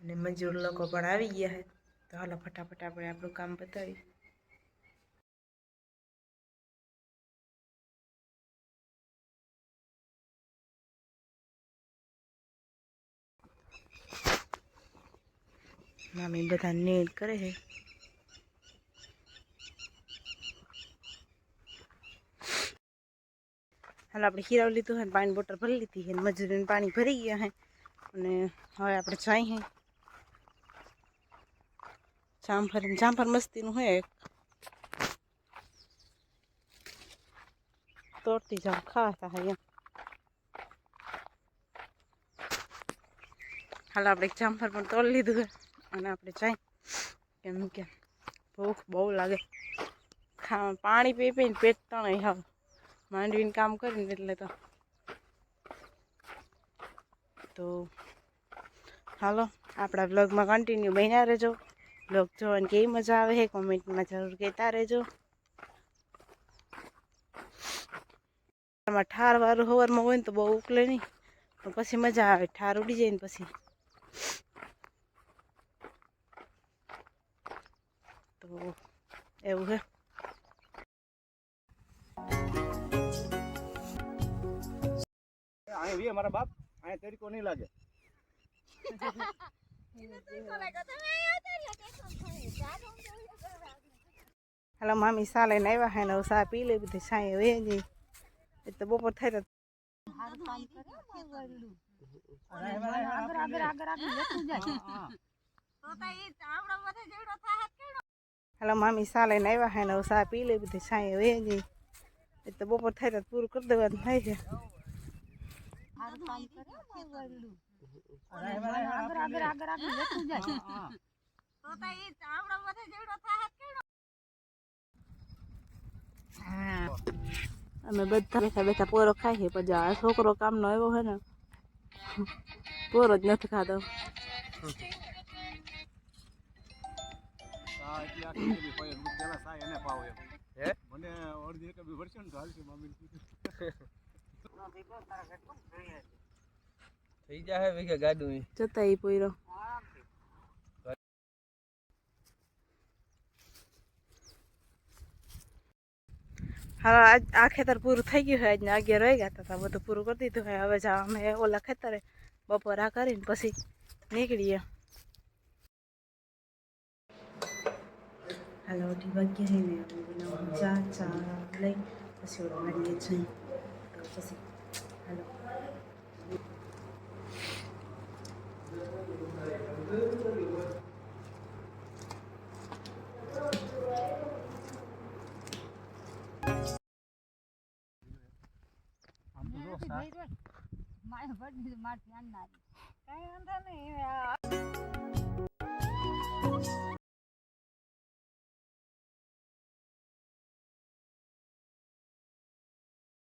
અને મજૂર લોકો પણ આવી ગયા છે. તો હાલો ફટાફટ આપણે આપણું કામ બતાવીએ મામી બધા નેડ કરે છે. હાલ આપણે ખીરાવ લીધું છે પાણી બોટલ ભરી લીધી છે મજૂરીને પાણી ભરી ગયા છે. અને હવે આપણે હે જામફર જામફર મસ્તીનું હોય એક. તોડતી જામ ખાતા હા એમ. હાલ આપણે જામફર પણ તોડી લીધું છે અને આપણે જાય કેમ કે ભૂખ બહુ લાગે. ખા પાણી પી પીને પેટ તણાઈ હાવ માંડવીને કામ કરીને એટલે તો. તો હાલો, આપણા બ્લોગમાં કન્ટિન્યુ બન્યા રહેજો. બ્લોગ જોવાની કેવી મજા આવે છે કોમેન્ટમાં જરૂર કહેતા રહેજો આમાં ઠાર વાળું હવારમાં હોય ને તો બહુ ઉકલે નહીં પણ પછી મજા આવે ઠાર ઉડી જાય ને પછી તો એવું છે અહીંયા વીએ મારા બાપ અહીંયા તરીકો નહીં લાગે હાલો મામી સા લઈને આવ્યા હે ને હવે સા પી લે બધી સાંઈ હવે જઈ એ તો બપોર થઈ તો હાલો મામી સા લઈને આવ્યા હે ને હવે સા પી લે બધી સાંઈ હવે જઈ એ તો બપોર થઈ તો પૂરું કરી દેવાનું થાય છે અમે બધા બેઠા બેઠા પોરો ખાઈએ પછી આ છોકરો કામનો આવ્યો હોય ને પોરો જ નથી ખાતો હું હે? મને અડધી એક બી વરસે ને મામી થઈ જાય ગાડું ઈ. જતા એ પોયરો. હા આજ આ ખેતર પૂરું થઈ ગયું છે આજના અગિયાર રહી ગયા હતા બધું પૂરું કરી દીધું છે હવે જા અમે ઓલા ખેતરે બપોર આ કરીને પછી નીકળીએ હાલો અઢી વાગ્યા છે ને હવે બનાવવાનું ચા ચા લઈ પછી ઓલા વાડીએ જઈ તો પછી હાલો સા મારે મારે ધ્યાન ના કઈ વાંધો નહીં